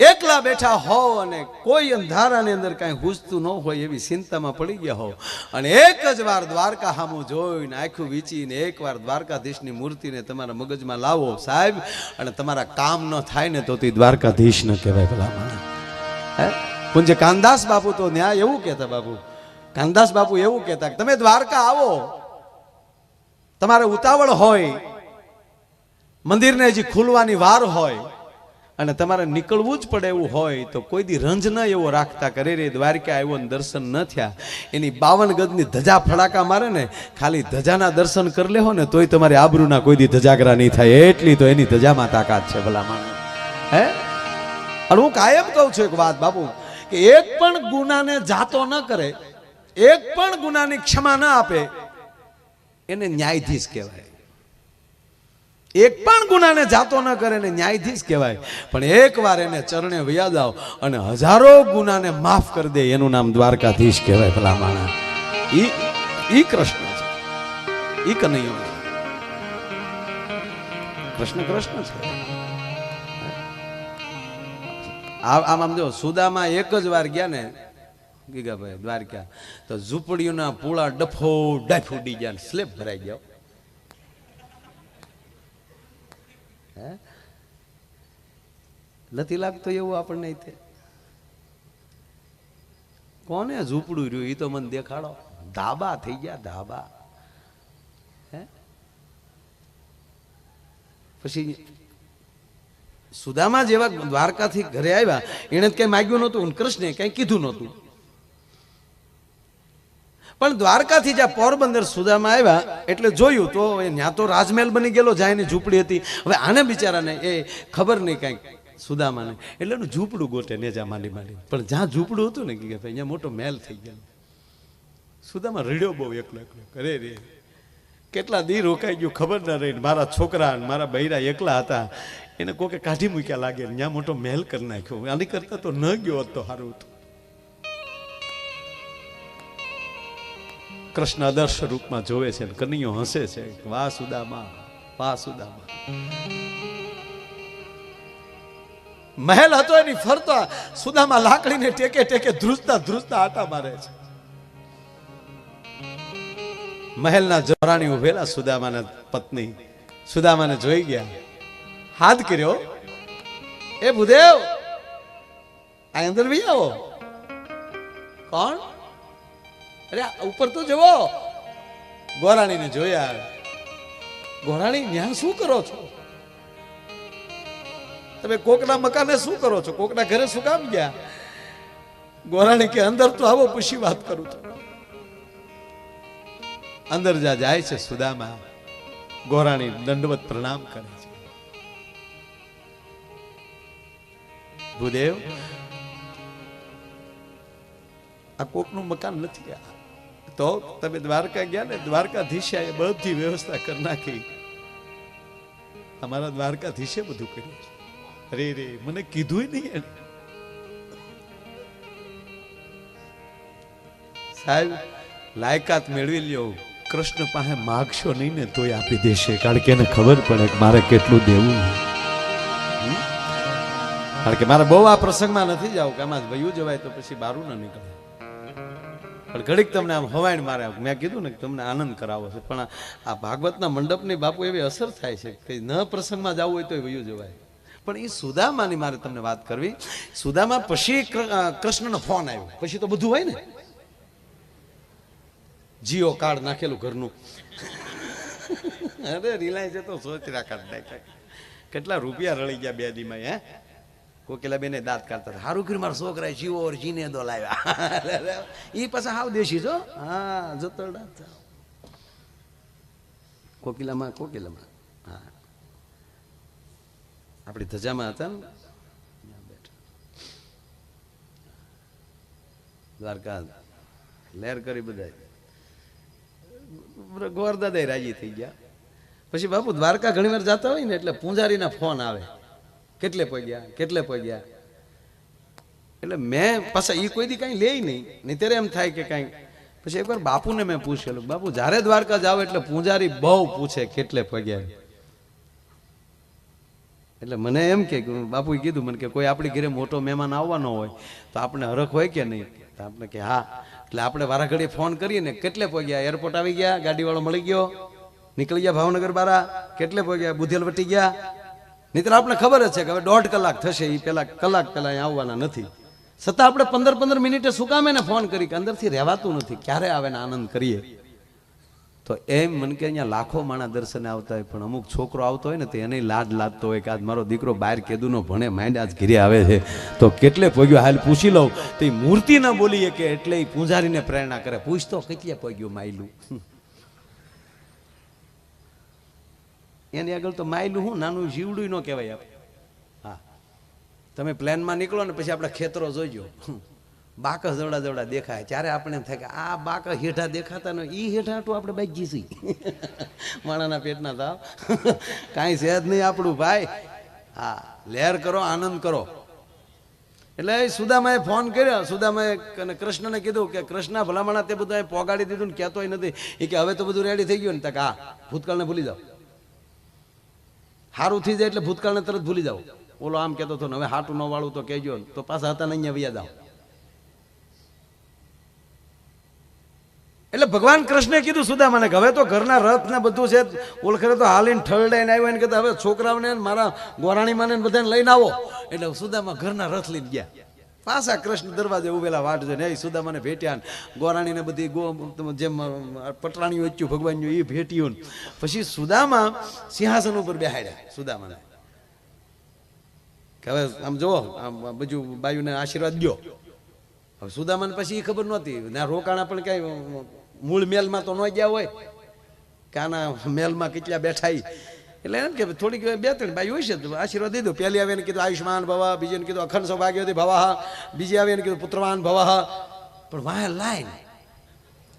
એકલા બેઠા હો અને કોઈ અંધારાની અંદર કાંઈ હુજતું ન હોય એવી ચિંતામાં પડી ગયા હો અને એક જ વાર દ્વારકા હામું જોઈને આખું વીંચીને એકવાર દ્વારકાધીશની મૂર્તિને તમારા મગજમાં લાવો સાહેબ. અને તમારા કામ ન થાય ને તો તે દ્વારકાધીશ ન કહેવાય પેલા હે? પૂંજે કાનદાસ બાપુ તો ન્યાય એવું કહેતા બાપુ. કાનદાસ બાપુ એવું કહેતા કે તમે દ્વારકા આવો. તમારે ઉતાવળ હોય. મંદિરને હજી ખુલવાની વાર હોય. અને તમારે નીકળવું જ પડે એવું હોય તો કોઈ દી રંજ ન એવો રાખતા કરે રે દ્વારકા આવ્યો ને દર્શન ન થયા. એની બાવન ગજની ધજા ફડાકા મારે ને, ખાલી ધજાના દર્શન કરી લેહો ને, તોય તમારી આબરૂના કોઈ દી ધજાગરા નહીં થાય. એટલી તો એની ધજામાં તાકાત છે ભલા માણસ હે? અને હું કાયમ કહું છું એક વાત, બાપુ, કે એક પણ ગુનાને જાતો ન કરે, એક પણ ગુનાની ક્ષમા ન આપે, એને ન્યાયાધીશ કહેવાય. એક પણ ગુનાને જાતો ન કરે ને ન્યાયાધીશ કહેવાય. પણ એકવાર એને ચરણે વ્યાજ આવ અને હજારો ગુનાને માફ કરી દે, એનું નામ દ્વારકાધીશ કહેવાય ભલા માણા ઈ ઈ કૃષ્ણ છે. ઈ કનૈયો કૃષ્ણ કૃષ્ણ છે. આમ આમ જો, સુદામાં એક જ વાર ગયા ને, ગીગાભાઈ દ્વારકા, તો ઝૂંપડીઓના પૂળા ડફો, ડફ ઉડી ગયા સ્લેબ ભરાઈ ગયા હે? નથી લાગતું એવું આપણને તે. કોને ઝૂંપડું રહ્યું? એ તો મને દેખાડો. ધાબા થઈ ગયા, ધાબા. હે? પછી સુદામા જેવા દ્વારકાથી ઘરે આવ્યા, એણે કઈ માગ્યું નહોતું કૃષ્ણે કઈ કીધું નહોતું. પણ દ્વારકાથી જ્યાં પોરબંદર સુદામાં આવ્યા, એટલે જોયું તો એ ત્યાં તો રાજમહેલ બની ગયેલો, જાયની ઝૂંપડી હતી. હવે આને બિચારાને એ ખબર નહીં કાંઈક સુદામાને. એટલે એનું ઝૂંપડું ગોટે નેજા માંડી માંડી. પણ જ્યાં ઝૂંપડું હતું ને, કે ભાઈ અહીંયા મોટો મહેલ થઈ ગયો. સુદામા રડ્યો બહુ એકલો એકલો. કરે રે. કેટલા દી રોકાઈ ગયું, ખબર ના રહી. મારા છોકરા મારા બૈરા એકલા હતા. એને કોકે કાઢી મૂક્યા લાગે ત્યાં મોટો મહેલ કરી નાખ્યો. આની કરતા તો ન ગયો હોત સારું હતું. કૃષ્ણ આદર્શ રૂપમાં જોવે છે કનૈયો હસે છે વાહ સુદામા મહેલ હતો એની ફરતા, સુદામાં લાકડીને ટેકે ટેકે ધ્રુજતા ધ્રુજતા આટા મારે છે. મહેલના જોરાણી ઉભેલા સુદામાના પત્ની, સુદામાને જોઈ ગયા. હાથ કર્યો. એ ભૂદેવ, આ અંદર ભી આવો. કોણ? અરે ઉપર તો જવો ગોરાણીને જોયા ગોરાણી, ન્યા શું કરો છો? તમે કોકના મકાને શું કરો છો? કોકના ઘરે શું કામ ગયા? ગોરાણી કે, અંદર તો આવો, પછી વાત કરું છું. અંદર જા, જાય છે સુદામા. ગોરાણી દંડવત પ્રણામ કરે છે. ભૂદેવ, આ કોકનું મકાન નથી આ તો તમે દ્વારકા ગયા ને, દ્વારકાધીશે બધી વ્યવસ્થા કરી નાખી. અમારા દ્વારકાધીશે બધું કર્યું અરે રે મને કીધું નહીં એને. સાહેબ, લાયકાત મેળવી લ્યો. કૃષ્ણ પાસે માગશો નહીં ને, તોય આપી દેશે. કારણ કે એને ખબર પડે કે મારે કેટલું દેવું કારણ કે મારે બહુ આ પ્રસંગમાં નથી જાવ, કે આમાં વયું જવાય તો પછી બારું ન નીકળે. પણ ઘડીક તમને આમ હવાઈણ મારે મેં કીધું ને કે તમને આનંદ કરાવો છે. પણ આ- આ ભાગવતના મંડપની બાપુ એવી અસર થાય છે કે ન પ્રસંગમાં જવું હોય તો વયું જવાય. પણ એ સુદામાની મારે તમને વાત કરવી. સુદામા પછી કૃષ્ણનો ફોન આવ્યો. પછી તો બધું હોય ને. જીઓ કાર્ડ નાખેલું ઘરનું. અરે, રિલાયન્સ તો સોચરા કાર્ડ નાખ્યા કેટલા રૂપિયા રળી ગયા બે દીમાં, હે? કોકિલા બેને દાંત કાઢતા હતા. સારું કર્યું મારા છોકરા જીવો ઓર જીને દો લાવ્યા. એ પાછા હાવ દેશી જો હા જતો દાંત કોકિલામાં કોકિલામાં. હા. આપણી ધજામાં હતા ને? દ્વારકા લહેર કરી બધા ગોરદાદા રાજી થઈ ગયા. પછી બાપુ દ્વારકા ઘણી વાર જતા હોય ને એટલે પૂંજારીના ફોન આવે. કેટલે પગ્યા કેટલે પગ્યા એટલે મેં પાછા એ કોઈ દી કાંઈ લે નહીં. નહીં ત્યારે એમ થાય કે કાંઈ પછી એકવાર બાપુને મેં પૂછેલું, બાપુ, જ્યારે દ્વારકા જાવ એટલે પૂજારી બહુ પૂછે કેટલે પગ્યા એટલે મને એમ કે, બાપુએ કીધું મને કે કોઈ આપણી ઘરે મોટો મહેમાન આવવાનો હોય તો આપણે હરખ હોય કે નહીં? તો આપણે કે, હા. એટલે આપણે વારા ઘડીએ ફોન કરીએ ને, કેટલે પગ્યા એરપોર્ટ આવી ગયા, ગાડીવાળો મળી ગયો. નીકળી ગયા ભાવનગર બારા કેટલે પગ્યા બુધેલ વટી ગયા. નહીતર આપણે ખબર જ છે કે હવે દોઢ કલાક થશે એ પેલા કલાક પેલા અહીં આવવાના નથી. છતાં આપણે પંદર પંદર મિનિટે શું કામ એને ફોન કરી કે અંદરથી રહેવાતું નથી, ક્યારે આવે ને આનંદ કરીએ? તો એમ મને કે અહીંયા લાખો માણા દર્શને આવતા હોય, પણ અમુક છોકરો આવતો હોય ને તો એને લાડ લાદતો હોય કે આજ મારો દીકરો બહાર કેદુનો ભણે માઇન્ડ આજ ઘીરે આવે છે. તો કેટલે પગ્યો, હાલ પૂછી લઉં. તો એ મૂર્તિ ના બોલીએ કે એટલે એ પૂંજારીને પ્રેરણા કરે. પૂછતો કેટલે પગ્યું માયલું? એની આગળ તો માયલું હું નાનું જીવડું ન કહેવાય આપ હા. તમે પ્લેનમાં નીકળો ને પછી આપણે ખેતરો જોઈજો બાકસ જવડા જવડા દેખાય. ત્યારે આપણે એમ થાય કે આ બાકસ હેઠા દેખાતા ન એ હેઠા તો આપણે બાઈક જીસી માણાના પેટના તાવ. કાંઈ છે નહીં આપણું ભાઈ. હા, લહેર કરો, આનંદ કરો. એટલે સુદામાએ ફોન કર્યો. સુદામાએ અને કૃષ્ણને કીધું કે કૃષ્ણ, ભલામણા તે બધું પોગાડી દીધું ને કહેતોય નથી. એ કે હવે તો બધું રેડી થઈ ગયું ને. તક હા, ભૂતકાળને ભૂલી જાઓ. સારું થઈ જાય એટલે ભૂતકાળને તરત ભૂલી જાઓ. ઓલો આમ કહેતો હતો હવે હાટું ન વાળું તો કહેજો. તો પાછા હતા અહીંયા વ્યા જાઓ. એટલે ભગવાન કૃષ્ણે કીધું સુધા મને હવે તો ઘરના રથ ને બધું છે ઓળખરે તો હાલીને ઠરડાઈને આવ્યો ને કહેતા, હવે છોકરાઓને મારા ગોરાણીમાને ને બધાને લઈને આવો. એટલે સુદામાં ઘરના રથ લઈને ગયા. પાછા કૃષ્ણ દરવાજે ઉભેલા વાટ જોઈને એ સુદામાને ભેટ્યા ગોરાણીને બધી ગો જેમ પટરાણીઓ વચ્ચું ભગવાન એ ભેટ્યું પછી સુદામા સિંહાસન ઉપર બેહાડ્યા, સુદામાને. હવે આમ જુઓ, આમ બીજું બાયુને આશીર્વાદ દ્યો. હવે સુદામાને પછી એ ખબર નહોતી. ના રોકાણા પણ ક્યાંય મૂળ મેલમાં તો ન ગયા હોય. કાના મેલમાં કેટલા બેઠા. એટલે એમ કે થોડીક બે ત્રણ બાઈ હોય છે આશીર્વાદ દીધો. પહેલી આવે એને કીધું આયુષ્માન ભવા, બીજીને કીધું, અખંડ સૌભાગ્યવતી ભવાહ બીજી આવે એને કીધું, પુત્રવાન ભવાહ પણ વાહ લાઈન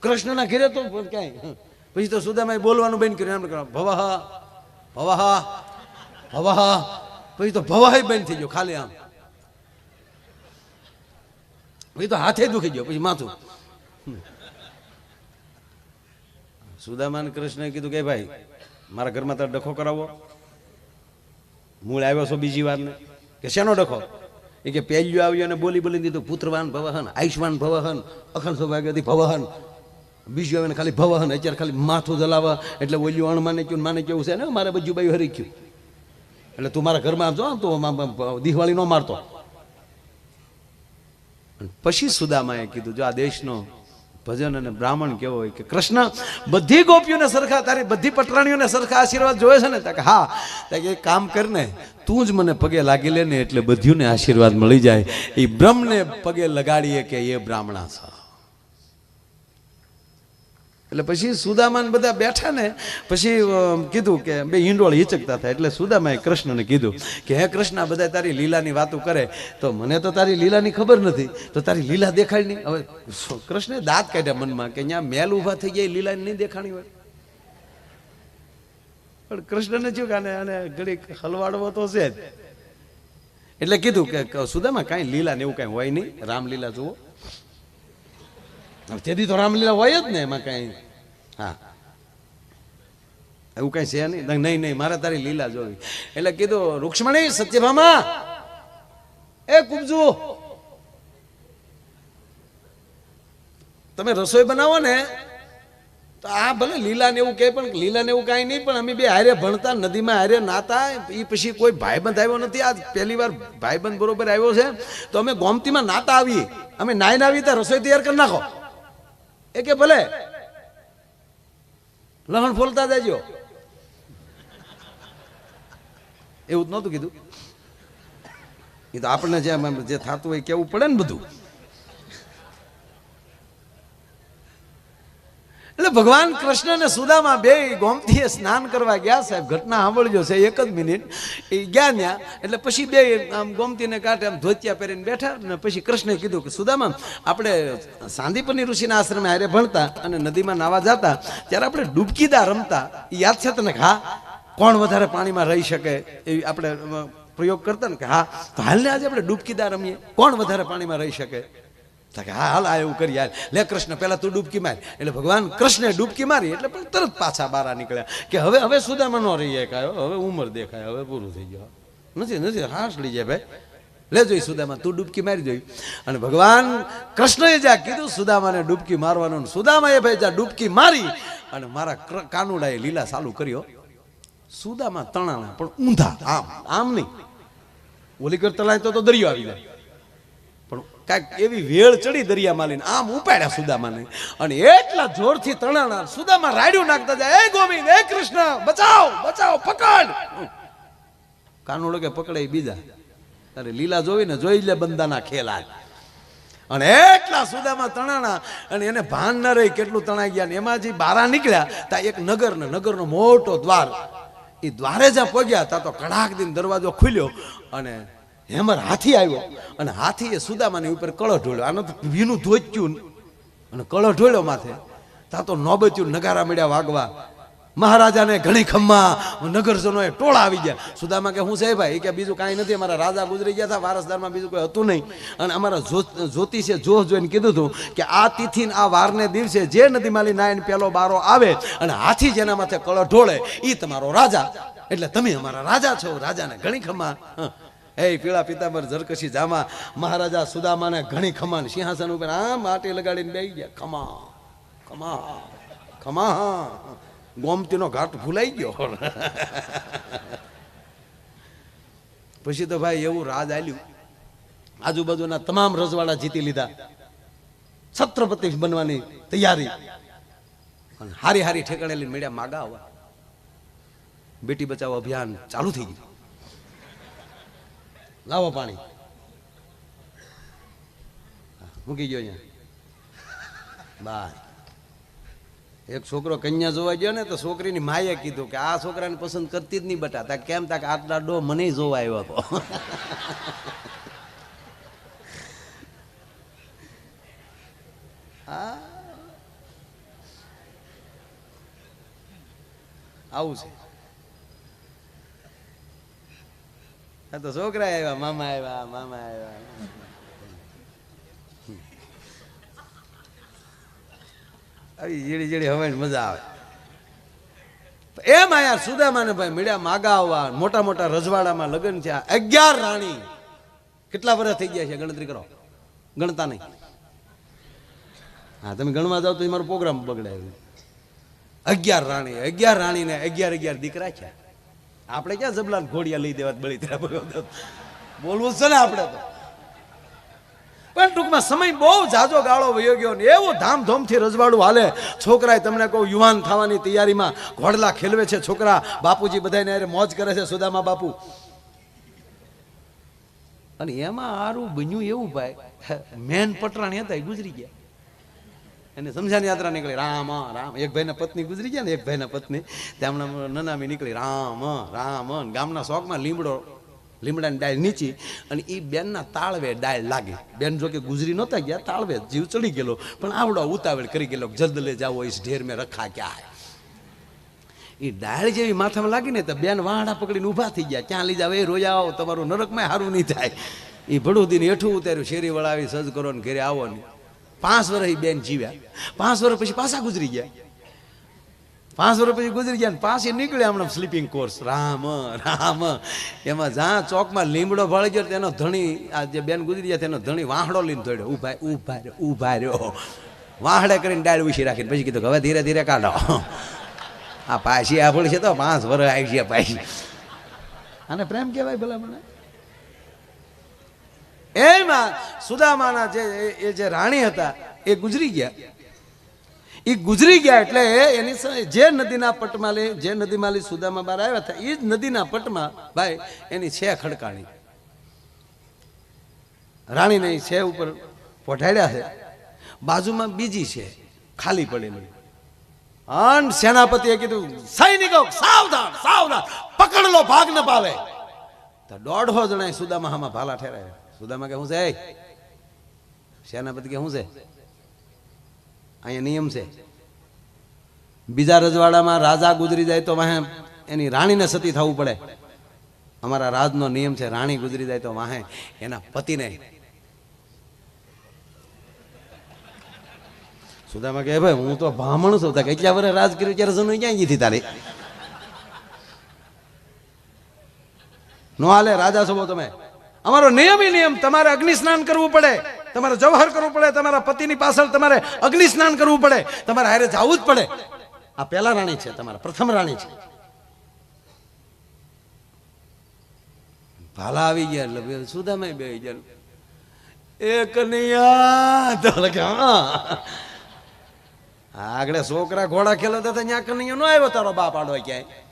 કૃષ્ણના ઘેરે તો ક્યાંય. પછી તો સુદામાએ બોલવાનું બંધ કર્યું, એમ ભવાહ ભવાહ ભવાહ પછી તો ભવાહ બંધ થઈ ગયો, ખાલી આમ. પછી તો હાથે દુખી ગયો, પછી માથું. સુદામાન કૃષ્ણએ કીધું કે, ભાઈ મારા ઘરમાં તારે ડખો કરાવો મૂળ આવ્યો છો બીજી વાર ને કે શેનો ડખો? એ કે પહેલ્યું આવ્યો અને બોલી બોલી દીધું, પુત્રવાન ભવહન આયુષ્માન ભવહન, અખંડ સૌભાગ્યથી ભવહન. બીજું આવે ને ખાલી ભવહન, અત્યારે ખાલી માથું જલાવા, એટલે ઓલ્યું અણ માને કયું માને કેવું છે ને? મારે બધું બાયું હરી ગયું. એટલે તું મારા ઘરમાં આવજો તો દિવાળી ન મારતો. પછી સુદામાએ કીધું, જો આ દેશનો ભજન અને બ્રાહ્મણ કેવો હોય કે કૃષ્ણ બધી ગોપીઓને સરખા, તારી બધી પટરાણીઓને સરખા આશીર્વાદ જોવે છે ને? કે હા. એક કામ કર ને, તું જ મને પગે લાગી લે ને એટલે બધીઓને આશીર્વાદ મળી જાય. એ બ્રહ્મને પગે લગાડીએ કે એ બ્રાહ્મણા છે. એટલે પછી સુદામાન બધા બેઠા ને, પછી કીધું કે બે હિંડોળ હિચકતા થાય, એટલે સુદામાએ કૃષ્ણને કીધું કે, હે કૃષ્ણ બધા તારી લીલાની વાતો કરે, તો મને તો તારી લીલાની ખબર નથી, તો તારી લીલા દેખાડી નહીં. હવે કૃષ્ણે દાંત કાઢ્યા મનમાં કે અહીંયા મેલ ઊભા થઈ ગયા લીલા નહીં દેખાણી હોય. પણ કૃષ્ણને જો આને આને ઘડીક હલવાડવો તો છે જ. એટલે કીધું કે, સુદામા કાંઈ લીલા ને એવું કાંઈ હોય નહીં, રામલીલા જુઓ. તેથી તો રામલીલા હોય જ ને એમાં કઈ. હા. એવું કાંઈ છે નહીં? નહીં, નહીં મારે તારી લીલા જોવી. એટલે કીધું રૂક્ષ્મણી સત્યભામા એ કુબજુ. તમે રસોઈ બનાવો ને તો આ ભલે લીલા ને એવું કહે પણ લીલા ને એવું કાંઈ નહીં પણ અમે બે હારે ભણતા નદીમાં હારે નાતા એ પછી કોઈ ભાઈબંધ આવ્યો નથી. આજ પહેલી વાર ભાઈબંધ બરોબર આવ્યો છે. તો અમે ગોમતીમાં નાતા આવીએ. અમે નાઈને આવી ત્યાં રસોઈ તૈયાર કરી નાખો. એ કે ભલે. લહણ ફોલતા દેજો એવું જ નહોતું કીધું. એ તો આપણને જે આમ જે થતું હોય કેવું પડે ને બધું. એટલે ભગવાન કૃષ્ણ અને સુદામા બે ગોમતીએ સ્નાન કરવા ગયા, સાહેબ, ઘટના સાંભળજો છે એક જ મિનિટ. એ ગયા ત્યાં એટલે પછી બે આમ ગોમતીને કાંઠે આમ ધોતિયા પહેરીને બેઠા ને પછી કૃષ્ણે કીધું કે, સુદામા, આપણે સાંદીપની ઋષિના આશ્રમે હારે ભણતા અને નદીમાં નાવા જતા, ત્યારે આપણે ડૂબકીદા રમતા યાદ છે તને? હા, કોણ વધારે પાણીમાં રહી શકે એવી આપણે પ્રયોગ કરતા ને કે, હા, તો હાલને આજે આપણે ડૂબકીદા રમીએ, કોણ વધારે પાણીમાં રહી શકે? કે, હા, હાલ, આ એવું કરી હાલ. લે, કૃષ્ણ પહેલાં તું ડૂબકી મારી. એટલે ભગવાન કૃષ્ણે ડૂબકી મારી, એટલે પણ તરત પાછા બારા નીકળ્યા. કે હવે હવે સુદામાં ન રહીએ કાયો હવે ઉંમર દેખાય, હવે પૂરું થઈ ગયો. નથી નથી હાશ લઈ જાય ભાઈ. લે, જોઈ, સુદામા, તું ડૂબકી મારી જોઈ. અને ભગવાન કૃષ્ણએ જ્યાં કીધું, સુદામાને ડૂબકી મારવાનું સુદામાએ ભાઈ જ્યાં ડૂબકી મારી, અને મારા કાનુડાએ લીલા ચાલુ કર્યો સુદામા તણાણા, પણ ઊંધા, આમ આમ નહીં. ઓલી કરતા લાય તો દરિયો આવી જાય. કાંઈક એવી વેળ ચડી દરિયામાં લઈને આમ ઉપાડ્યા સુદામાને. અને એટલા જોરથી તણાણા સુદામા રાડ્યું નાખતા જાય એ ગોવિંદ એ કૃષ્ણ, બચાવ બચાવ, પકડ. કાનુડો કે, પકડે બીજા. અરે, લીલા જોઈને જોઈ લે બંદાના ખેલા અને એટલા સુદામાં તણાણા, અને એને ભાન ન રહી કેટલું તણાઈ ગયા ને એમાં જે બારા નીકળ્યા ત્યાં એક નગર ને નગરનો મોટો દ્વાર. એ દ્વારે જ્યાં પહોંચ્યા ત્યાં તો કડાક દિન દરવાજો ખુલ્યો, અને હેમર હાથી આવ્યો. અને હાથીએ સુદામાની ઉપર કળો ઢોળ્યો. આનો તો ભીનું ધોચ્યું. અને કળો ઢોળ્યો માથે. તા તો નોબત્યું નગારા મળ્યા વાગવા. મહારાજાને ઘણી ખમ્મા. નગરજનોએ ટોળા આવી ગયા. સુદામા કે, હું છે ભાઈ? કે, બીજું કાંઈ નથી. અમારા રાજા ગુજરી ગયા હતા વારસદારમાં બીજું કોઈ હતું નહીં. અને અમારા જ્યોતિષે જોશ જોઈને કીધું હતું કે, આ તિથિને આ વારને દિવસે જે નદી માલી નાયન પેલો બારો આવે અને હાથી જેના માથે કળો ઢોળે એ તમારો રાજા. એટલે તમે અમારા રાજા છો. રાજાને ઘણી ખમ્મા. હં. પીળા પિતાંબર ઝરકશી જામા, મહારાજા સુદામાને ઘણી ખમાન, સિંહાસન ઉપર આમ માટી લગાડીને બેસી ગયા. ખમા ખમા ખમા ગોમતીનો ઘાટ ભૂલાઈ ગયો. પછી તો ભાઈ એવું રાજ આલ્યું. આજુબાજુના તમામ રજવાડા જીતી લીધા. છત્રપતિ બનવાની તૈયારી. હારી હારી ઠેકાણે લઈને મેળ્યા માગા આવવા બેટી બચાવો અભિયાન ચાલુ થઈ ગયું. લાવો પાણી. મૂકી ગયો અહીંયા. બાય. એક છોકરો કન્યા જોવા ગયો ને તો છોકરીની માએ કીધું કે આ છોકરાને પસંદ કરતી જ નહીં બટા. તા કેમ તાક આટલા ડો મને જોવા આવ્યો હતો. આવું છે. આ તો છોકરા આવ્યા મામા આવ્યા મામા આવ્યા આવી જીડી જીડી હવે મજા આવે એમ આયા સુદામાને ભાઈ મળ્યા આવવા મોટા મોટા રજવાડામાં લગ્ન છે અગિયાર રાણી. કેટલા વર્ષ થઈ ગયા છે ગણતરી કરો? ગણતા નહીં. હા, તમે ગણવા જાઓ તો એ મારો પ્રોગ્રામ બગડાય. અગિયાર રાણી, અગિયાર રાણીને અગિયાર અગિયાર દીકરા છે. આપણે ક્યાં જબલા ઘોડિયા લઈ દેવા બળી ત્યાં બોલવું છે ને આપણે તો. પણ ટૂંકમાં સમય બહુ જાજો ગાળો વયો ગયો ને એવું ધામધૂમથી રજવાડું હાલે. છોકરાએ તમને કહું, યુવાન થવાની તૈયારીમાં ઘોડલા ખેલવે છે છોકરા. બાપુજી બધાને અરે મોજ કરે છે સુદામા બાપુ. અને એમાં આરું બન્યું એવું ભાઈ. મેન પટરાણી હતા એ ગુજરી ગયા. એને સમજાની યાત્રા નીકળી, રામ રામ. એક ભાઈના પત્ની ગુજરી ગયા ને એક ભાઈના પત્ની તેમના નનામી નીકળી, રામ રામ ગામના શોખમાં લીમડો, લીમડાની ડાળ નીચી અને એ બેનના તાળવે ડાળ લાગી. બેન જો કે ગુજરી નહોતા ગયા, તાળવે જીવ ચડી ગયેલો. પણ આવડો ઉતાવળ કરી ગયેલો જલ્દ લે જાવો એ ઢેર મેં રખા ક્યાં એ ડાળ જેવી માથામાં લાગી ને તો બેન વાહડા પકડીને ઊભા થઈ ગયા. ક્યાં લઈ જાવ એ રોજા આવો, તમારું નરકમાં સારું નહીં થાય. એ ભડું દીને હેઠું ઉતાર્યું, શેરી વળાવી, સજ કરો ને ઘરે આવો ને. પાંચ વર્ષ બેન જીવ્યા. પાંચ વર્ષ પછી પાછા ગુજરી ગયા. પાંચ વર્ષ પછી ગુજરી ગયા પાછી નીકળ્યા હમણાં સ્લીપિંગ કોર્સ રામ રામ. એમાં જ્યાં ચોકમાં લીમડો ભળી ગયો તેનો ધણી, આ જે બેન ગુજરી ગયા તેનો ધણી વાહડો લઈને દોડ્યો. ઊભા ઊભા રહ્યો ઊભા રહ્યો. વાહડે કરીને ડાળ ઉછી રાખીને પછી કીધું હવે ધીરે ધીરે કાઢો. આ પાછી આ છે તો પાંચ વર્ષ આવી છે પાછી. આને પ્રેમ કહેવાય ભલા મને? એમાં સુદામાના જે એ- જે રાણી હતા, એ ગુજરી ગયા. એ ગુજરી ગયા એટલે એની જે નદીના પટમાં લે, જે નદીમાં લી સુદામા બહાર આવ્યા હતા એ જ નદીના પટમાં ભાઈ એની છે ખડકાણી. રાણીને એ છે ઉપર પોઢાડ્યા છે. બાજુમાં બીજી છે, ખાલી પડેલી અન સેનાપતિએ કીધું, સૈનિકો, સાવધાન સાવધાન, પકડલો, ભાગ ન પાવે તો દોઢો જણા સુદામા હામાં ભાલા ઠેરાય. સુદામા કે શું છે? સેનાપતિ કે શું છે? અહીંયા નિયમ છે. બીજા રજવાડામાં રાજા ગુજરી જાય તો વાહે એની રાણીને સતી થવું પડે. અમારા રાજનો નિયમ છે રાણી ગુજરી જાય તો વાહે એના પતિને. સુદામા કે ભાઈ હું તો બ્રાહ્મણ છું. તા કે એટલા વર્ષ રાજ કર્યું? ત્યારે જનુ ક્યાં ગઈ તારી? નો હાલે રાજા છો તમે. અમારો નિયમી નિયમ, તમારે અગ્નિ સ્નાન કરવું પડે. તમારે જવહર કરવું પડે, તમારા પતિની પાછળ તમારે અગ્નિ સ્નાન કરવું પડે. તમારે હારે જવું જ પડે. આ પહેલા રાણી છે, તમારા પ્રથમ રાણી છે. ભાલા આવી ગયા, એટલે બે બે ગયા. એ કનૈયા, તો આગળ છોકરા ઘોડા ખેલો હતા, ત્યાં કનૈયો નો આવ્યો, તારો બાપ આડો ક્યાંય?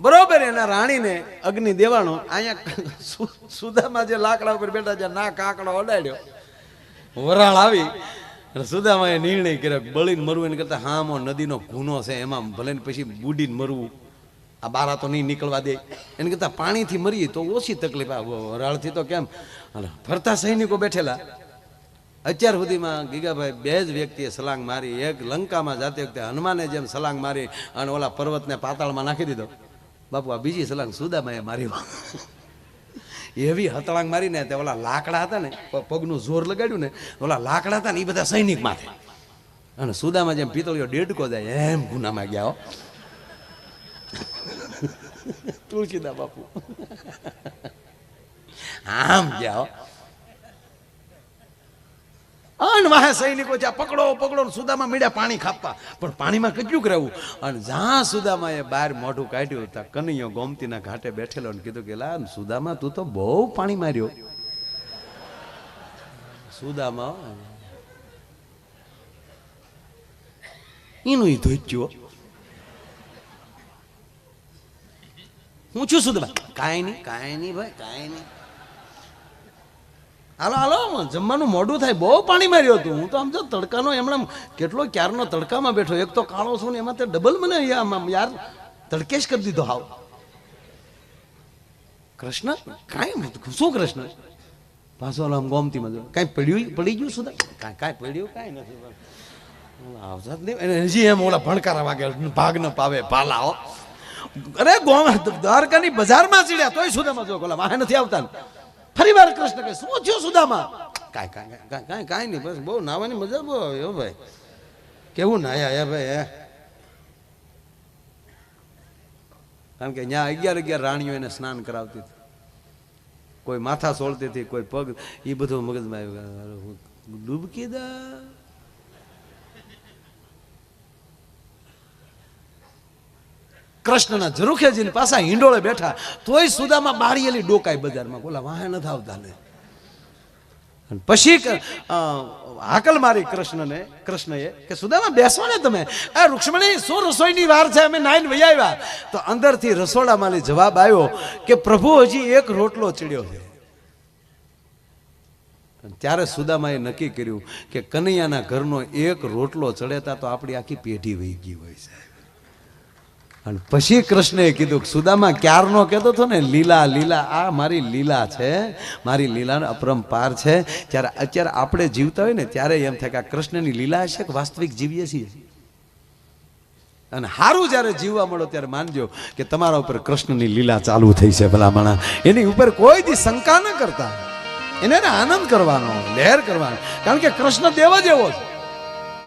બરોબર, એના રાણીને અગ્નિ દેવાનો અહીંયા સુદામાં જે લાકડા ઉપર બેઠા છે, ના કાકડો અડાડ્યો. વરાળ આવી સુદામાએ નિર્ણય કર્યો બળીને મરવું એને કરતા હા મો નદીનો ગુનો છે, એમાં ભલે પછી બુડીને મરવું, આ બારા તો નહીં નીકળવા દે. એને કરતા પાણીથી મરીએ તો ઓછી તકલીફ વરાળથી તો કેમ? ફરતા સૈનિકો બેઠેલા. અત્યાર સુધીમાં ગીગાભાઈ બે જ વ્યક્તિએ સલાંગ મારી, એક લંકામાં જાતી વખતે હનુમાને જેમ સલાંગ મારી, અને ઓલા પર્વતને પાતાળમાં નાખી દીધો. બાપુ, આ બીજી સલાંગ સુદામાએ મારી એવી હતળાંગ મારીને તે ઓલા લાકડા હતા ને પગનું જોર લગાડ્યું ને, ઓલા લાકડા હતા ને એ બધા સૈનિક માથે. અને સુદામાં જેમ પિતળીઓ ડેડકો જાય, એમ ગુનામાં ગયા તુલસીદા બાપુ. આમ ગયા હો અન વાહે સૈનિકો છે પકડો પકડો સુદામાં મીડ્યા પાણી ખાપવા પણ પાણીમાં કેટલું રહેવું? અને જ્યાં સુદામાં એ બહાર મોઢું કાઢ્યું ત્યાં કનૈયો ગોમતીના ઘાટે બેઠેલો ને કીધું કે, લા સુદામા તું તો બહુ પાણી માર્યો. સુદામા એનું ઈ ધોચ્યો હું છું સુદામા? કાંઈ નહીં કાંઈ નહીં ભાઈ, કાંઈ નહીં. હાલો હાલો જમવાનું મોડું થાય. બહુ પાણી માર્યું હતું. હું તો આમ જો તડકાનો એમણે કેટલો ક્યારનો તડકામાં બેઠો. એક તો કાળો છું ને એમાં તે ડબલ મને યાર તડકેશ કરી દીધો હાવ. કૃષ્ણ, કાંઈ શું કૃષ્ણ. પાછો હાલો, આમ ગોમતીમાં જો કાંઈ પડ્યું, પડી ગયું સુધા કાંઈ કાંઈ પડ્યું, કાંઈ નથી. આવતા નહીં. હજી એમ ઓલા ભણકારા વાગે ભાગ ન પાવે પાલા અરે ગોમ, દ્વારકાની બજારમાં ચીડ્યા, તોય સુદામાં જો ઓલા વાહે નથી આવતા. ફરી કૃષ્ણ કહે, શું થયું સુદામા? કાંઈ કાંઈ કાંઈ કાંઈ નહીં, બસ બહુ નાવાની મજા બહુ આવે, હો ભાઈ. કેવું નાયા હે ભાઈ, હે? કારણ કે ત્યાં અગિયાર અગિયાર રાણીઓ એને સ્નાન કરાવતી હતી. કોઈ માથા સોળતી હતી, કોઈ પગ એ બધું મગજમાં આવ્યું ડૂબકી દા. કૃષ્ણના ઝરૂખેજીની પાછા હિંડોળે બેઠા. તોય સુદામાં બારીયેલી ડોકાય બજારમાં. બોલા, વાહે નથી આવતા ને પછી હાકલ મારી કૃષ્ણને, કૃષ્ણએ કે, સુદામાં, બેસો ને તમે. આ રૂક્ષ્મણી શું રસોઈની વાર છે? અમે નાઈન વહી આવ્યા. તો અંદરથી રસોડામાંથી જવાબ આવ્યો કે, પ્રભુ, હજી એક રોટલો ચડ્યો છે. ત્યારે સુદામાએ નક્કી કર્યું કે, કનૈયાના ઘરનો એક રોટલો ચડેતા તો આપણી આખી પેઢી વહી ગઈ હોય છે અને પછી કૃષ્ણએ કીધું સુદામા ક્યારનો કહેતો હતો ને, લીલા લીલા, આ મારી લીલા છે, મારી લીલાનો અપરંપાર છે. જ્યારે અત્યારે આપણે જીવતા હોય ને, ત્યારે એમ થાય કે આ કૃષ્ણની લીલા છે કે વાસ્તવિક જીવીએ છીએ? અને સારું જ્યારે જીવવા મળો ત્યારે માનજો કે તમારા ઉપર કૃષ્ણની લીલા ચાલુ થઈ છે ભલામણા. એની ઉપર કોઈ દી શંકા ન કરતા. એને આનંદ કરવાનો, લહેર કરવાનો. કારણ કે કૃષ્ણ દેવ જ એવો છે.